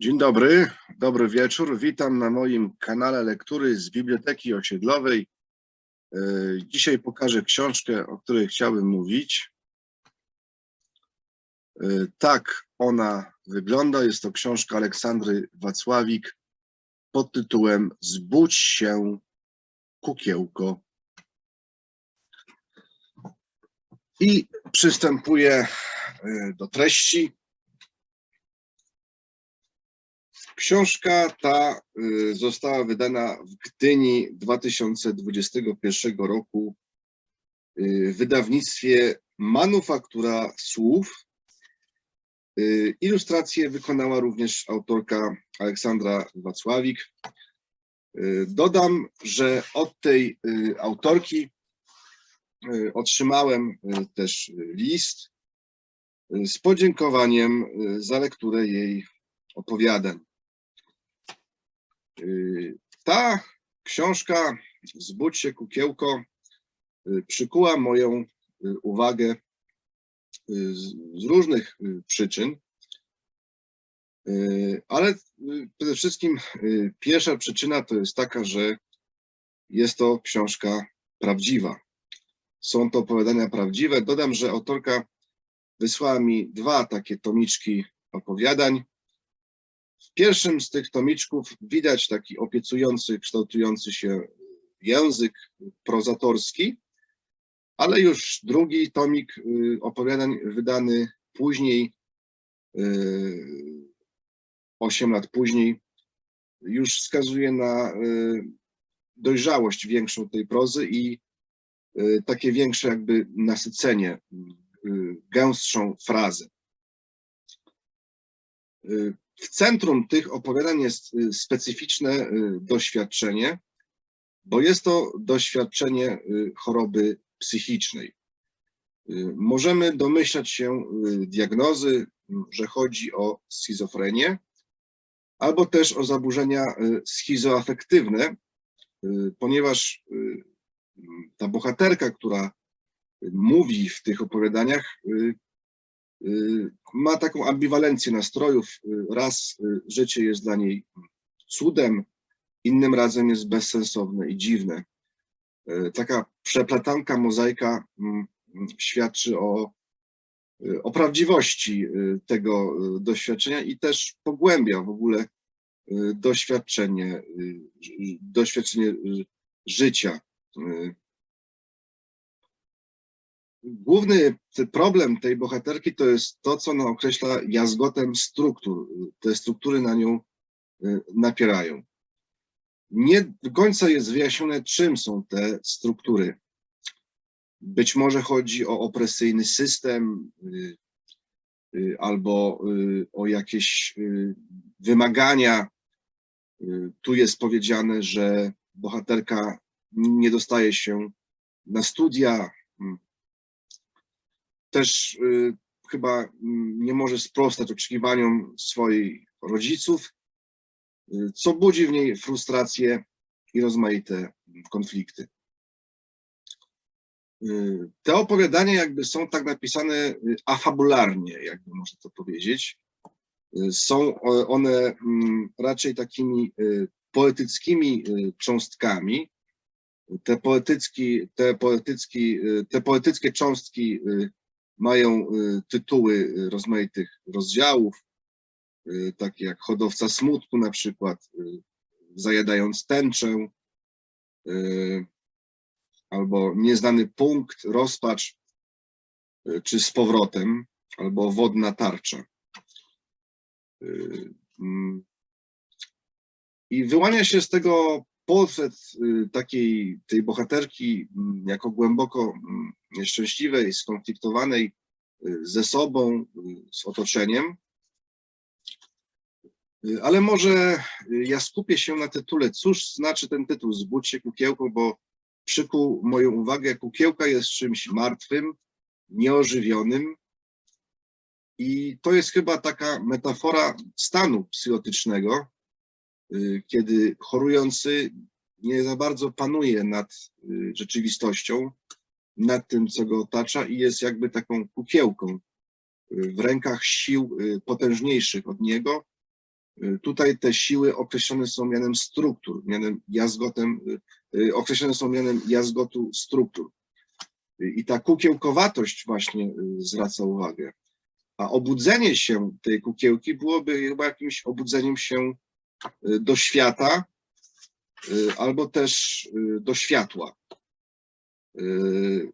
Dzień dobry, dobry wieczór. Witam na moim kanale lektury z Biblioteki Osiedlowej. E, Dzisiaj pokażę książkę, o której chciałbym mówić. E, Tak ona wygląda. Jest to książka Aleksandry Wacławik pod tytułem Zbudź się, kukiełko. I przystępuję e, do treści. Książka ta y, została wydana w Gdyni 2021 roku y, w wydawnictwie Manufaktura Słów. Y, Ilustrację wykonała również autorka Aleksandra Wacławik. Dodam, że od tej autorki otrzymałem też list z podziękowaniem za lekturę jej opowiadań. Y, Ta książka Zbudź się kukiełko y, przykuła moją y, uwagę z różnych przyczyn, ale przede wszystkim pierwsza przyczyna to jest taka, że jest to książka prawdziwa. Są to opowiadania prawdziwe. Dodam, że autorka wysłała mi dwa takie tomiczki opowiadań. W pierwszym z tych tomiczków widać taki obiecujący, kształtujący się język prozatorski, ale już drugi tomik y, opowiadań wydany później, y, 8 lat później, już wskazuje na y, dojrzałość większą tej prozy i y, takie większe jakby nasycenie, y, gęstszą frazę. W centrum tych opowiadań jest y, specyficzne y, doświadczenie, bo jest to doświadczenie y, choroby psychicznej. Możemy domyślać się diagnozy, że chodzi o schizofrenię, albo też o zaburzenia schizoafektywne, ponieważ ta bohaterka, która mówi w tych opowiadaniach, ma taką ambiwalencję nastrojów. Y, Raz y, życie jest dla niej cudem, innym razem jest bezsensowne i dziwne. Y, Taka przeplatanka, mozaika mm, mm, świadczy o, y, o prawdziwości y, tego y, doświadczenia i też pogłębia w ogóle y, doświadczenie, y, doświadczenie y, życia. Główny problem tej bohaterki to jest to, co ona określa jazgotem struktur. Te struktury na nią y, napierają. Nie do końca jest wyjaśnione, czym są te struktury. Być może chodzi o opresyjny system y, y, albo o jakieś wymagania. Tu jest powiedziane, że bohaterka nie dostaje się na studia, mm, też y, chyba mm, nie może sprostać oczekiwaniom swoich rodziców, y, co budzi w niej frustrację i rozmaite konflikty. Y, Te opowiadania jakby są tak napisane afabularnie, jakby można to powiedzieć. Są one mm, raczej takimi poetyckimi cząstkami. Te, poetycki, te, poetycki, te poetyckie cząstki mają y, tytuły y, rozmaitych rozdziałów, y, takie jak Hodowca Smutku na przykład, Zajadając tęczę, albo Nieznany punkt, Rozpacz, czy Z powrotem, albo Wodna tarcza. Mm. I wyłania się z tego portret y, takiej tej bohaterki mm, jako głęboko mm, nieszczęśliwej, skonfliktowanej y, ze sobą, y, z otoczeniem. Ale może ja skupię się na tytule. Cóż znaczy ten tytuł Zbudź się kukiełko, bo przykuł moją uwagę. Kukiełka jest czymś martwym, nieożywionym. I to jest chyba taka metafora stanu psychotycznego, kiedy chorujący nie za bardzo panuje nad y, rzeczywistością, nad tym, co go otacza i jest jakby taką kukiełką y, w rękach sił y, potężniejszych od niego, Y, Tutaj te siły określone są mianem struktur, mianem jazgotem, y, y, określone są mianem jazgotu struktur. Y, I ta kukiełkowatość właśnie y, zwraca uwagę. A obudzenie się tej kukiełki byłoby chyba jakimś obudzeniem się y, do świata, y, albo też y, do światła. Y,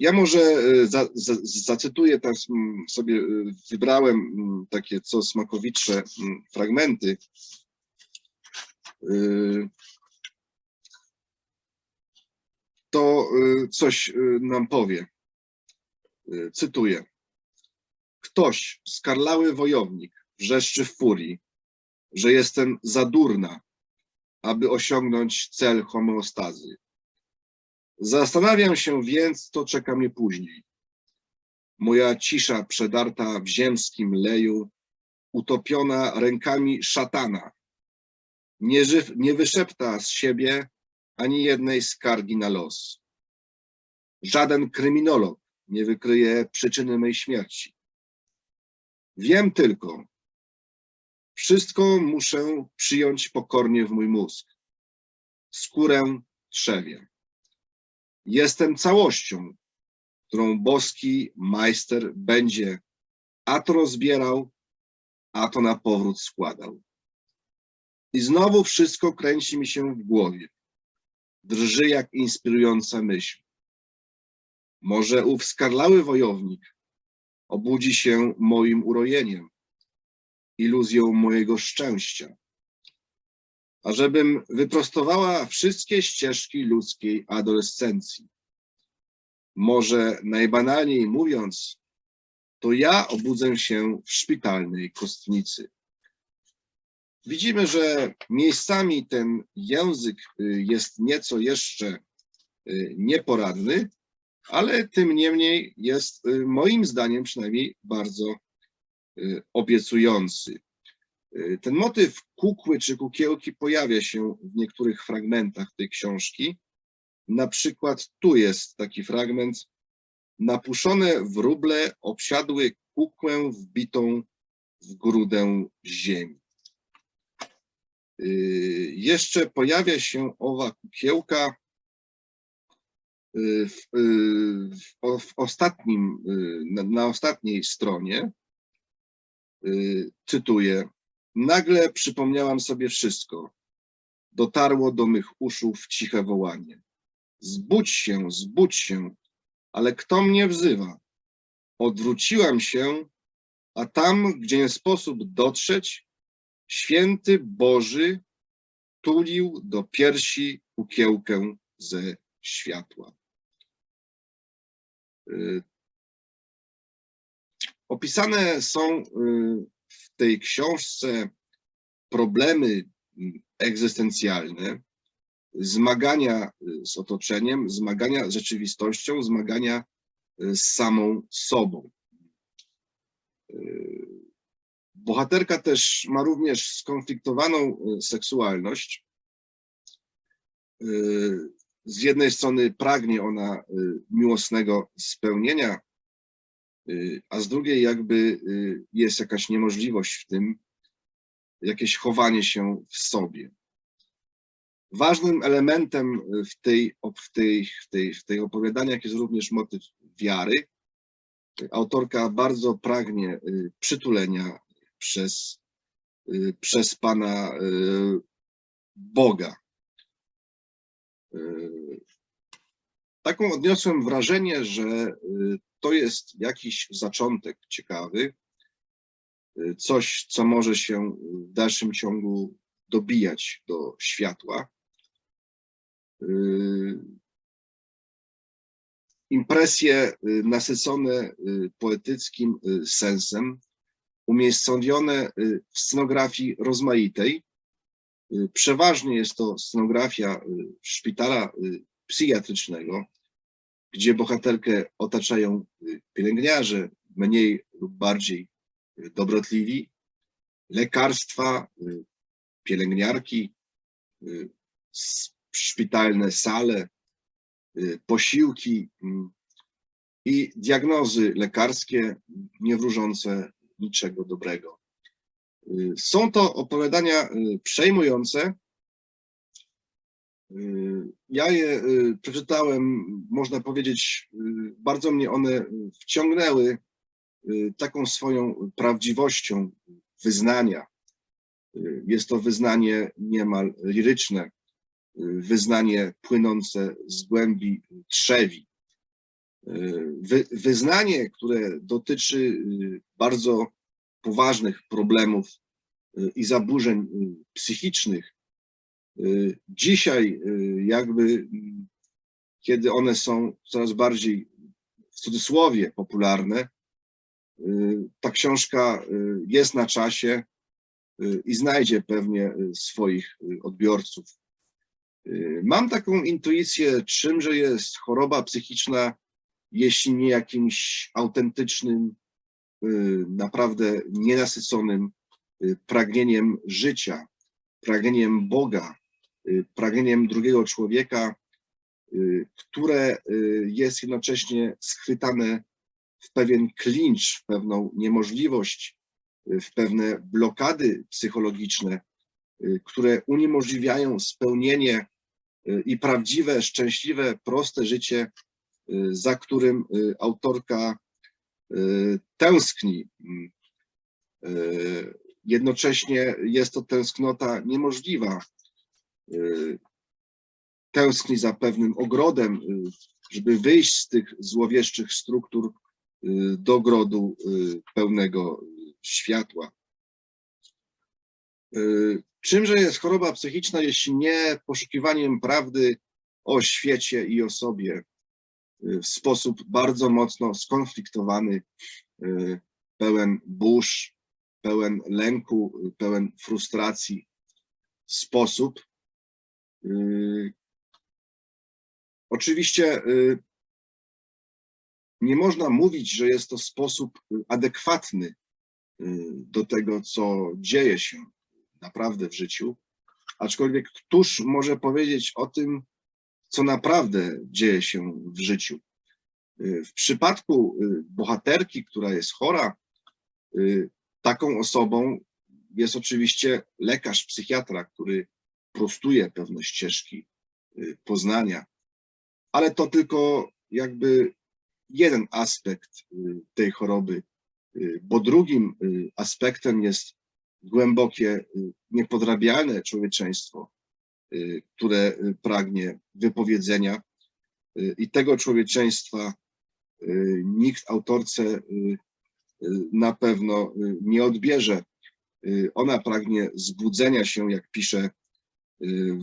Ja może y, za, za, zacytuję, teraz mm, sobie y, wybrałem mm, takie co smakowitsze mm, fragmenty. Y, To y, coś y, nam powie. Y, Cytuję. Ktoś, skarlały wojownik, wrzeszczy w furii, że jestem za durna, aby osiągnąć cel homeostazy. Zastanawiam się więc, co czeka mnie później. Moja cisza przedarta w ziemskim leju, utopiona rękami szatana, nie, żyw, nie wyszepta z siebie ani jednej skargi na los. Żaden kryminolog nie wykryje przyczyny mej śmierci. Wiem tylko, wszystko muszę przyjąć pokornie w mój mózg. Skórę trzewię. Jestem całością, którą boski majster będzie a to rozbierał, a to na powrót składał. I znowu wszystko kręci mi się w głowie. Drży jak inspirująca myśl. Może ów skarlały wojownik obudzi się moim urojeniem, iluzją mojego szczęścia. A żebym wyprostowała wszystkie ścieżki ludzkiej adolescencji. Może najbanalniej mówiąc, to ja obudzę się w szpitalnej kostnicy. Widzimy, że miejscami ten język y, jest nieco jeszcze y, nieporadny, ale tym niemniej jest y, moim zdaniem przynajmniej bardzo y, obiecujący. Y, Ten motyw kukły czy kukiełki pojawia się w niektórych fragmentach tej książki. Na przykład tu jest taki fragment. Napuszone wróble obsiadły kukłę wbitą w grudę ziemi. Jeszcze pojawia się owa kukiełka w, y, w, w ostatnim, y, na, na ostatniej stronie. Y, Cytuję. Nagle przypomniałam sobie wszystko. Dotarło do mych uszów ciche wołanie. Zbudź się, zbudź się, ale kto mnie wzywa? Odwróciłam się, a tam, gdzie nie sposób dotrzeć, święty Boży tulił do piersi kukiełkę ze światła. Y, Opisane są y, w tej książce problemy y, egzystencjalne, zmagania y, z otoczeniem, zmagania z rzeczywistością, zmagania z samą sobą. Bohaterka też ma również skonfliktowaną seksualność. Z jednej strony pragnie ona y, miłosnego spełnienia, y, a z drugiej jakby y, jest jakaś niemożliwość w tym, jakieś chowanie się w sobie. Ważnym elementem w tej, w tej, w tej, w tej opowiadaniach jest również motyw wiary. Autorka bardzo pragnie przytulenia przez, przez Pana Boga. Y, Taką odniosłem wrażenie, że y, to jest jakiś zaczątek ciekawy, y, coś, co może się w dalszym ciągu dobijać do światła. Impresje nasycone poetyckim sensem, umiejscowione w scenografii rozmaitej. Y, Przeważnie jest to scenografia y, szpitala y, psychiatrycznego, gdzie bohaterkę otaczają pielęgniarze, mniej lub bardziej dobrotliwi, lekarstwa, pielęgniarki, szpitalne sale, posiłki mm, i diagnozy lekarskie nie wróżące niczego dobrego. Są to opowiadania y, przejmujące. Y, Ja je y, przeczytałem, można powiedzieć, bardzo mnie one wciągnęły taką swoją prawdziwością wyznania. Jest to wyznanie niemal liryczne, wyznanie płynące z głębi trzewi. Wy, wyznanie, które dotyczy bardzo poważnych problemów y, i zaburzeń y, psychicznych. Y, Dzisiaj, jakby, kiedy one są coraz bardziej w cudzysłowie popularne, ta książka jest na czasie i znajdzie pewnie swoich odbiorców. Mam taką intuicję, czymże jest choroba psychiczna, jeśli nie jakimś autentycznym, naprawdę nienasyconym y, pragnieniem życia, pragnieniem Boga, y, pragnieniem drugiego człowieka, y, które y, jest jednocześnie schwytane w pewien klincz, w pewną niemożliwość, y, w pewne blokady psychologiczne, y, które uniemożliwiają spełnienie y, i prawdziwe, szczęśliwe, proste życie, y, za którym y, autorka y, tęskni. Mm. Y, Jednocześnie jest to tęsknota niemożliwa. Y, Tęskni za pewnym ogrodem, y, żeby wyjść z tych złowieszczych struktur y, do ogrodu y, pełnego y, światła. Y, Czymże jest choroba psychiczna, jeśli nie poszukiwaniem prawdy o świecie i o sobie y, w sposób bardzo mocno skonfliktowany, y, pełen burz, pełen lęku, pełen frustracji sposób. Y, Oczywiście y, nie można mówić, że jest to sposób adekwatny do tego, co dzieje się naprawdę w życiu, aczkolwiek któż może powiedzieć o tym, co naprawdę dzieje się w życiu. Y, W przypadku y, bohaterki, która jest chora, y, taką osobą jest oczywiście lekarz, psychiatra, który prostuje pewne ścieżki poznania, ale to tylko jakby jeden aspekt tej choroby, bo drugim aspektem jest głębokie, niepodrabialne człowieczeństwo, które y, pragnie wypowiedzenia y, i tego człowieczeństwa y, nikt autorce y, y, na pewno y, nie odbierze. Y, Ona pragnie zbudzenia się, jak pisze, y,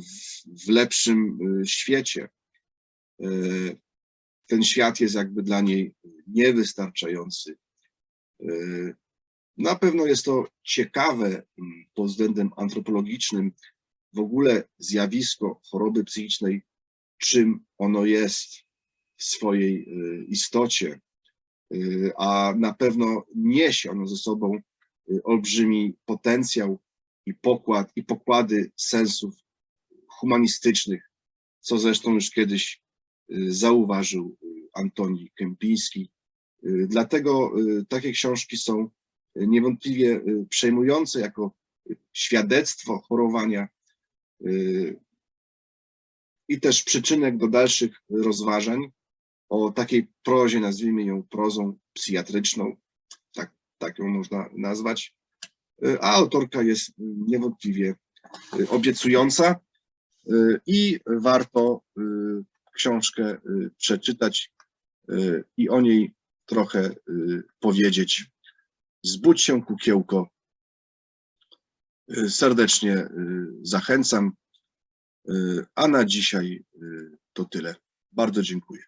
w, lepszym y, świecie. Y, Ten świat jest jakby dla niej niewystarczający. Y, Na pewno jest to ciekawe pod względem antropologicznym w ogóle zjawisko choroby psychicznej, czym ono jest w swojej y, istocie, Y, a na pewno niesie ono ze sobą y, olbrzymi potencjał i pokład i pokłady sensów humanistycznych, co zresztą już kiedyś zauważył Antoni Kępiński. Dlatego takie książki są niewątpliwie przejmujące jako świadectwo chorowania i też przyczynek do dalszych rozważań o takiej prozie, nazwijmy ją prozą psychiatryczną, tak, tak ją można nazwać. Y, A autorka jest y, niewątpliwie y, obiecująca y, i warto y, książkę y, przeczytać y, i o niej trochę y, powiedzieć. Zbudź się, kukiełko. Serdecznie y, zachęcam. Y, A na dzisiaj y, to tyle. Bardzo dziękuję.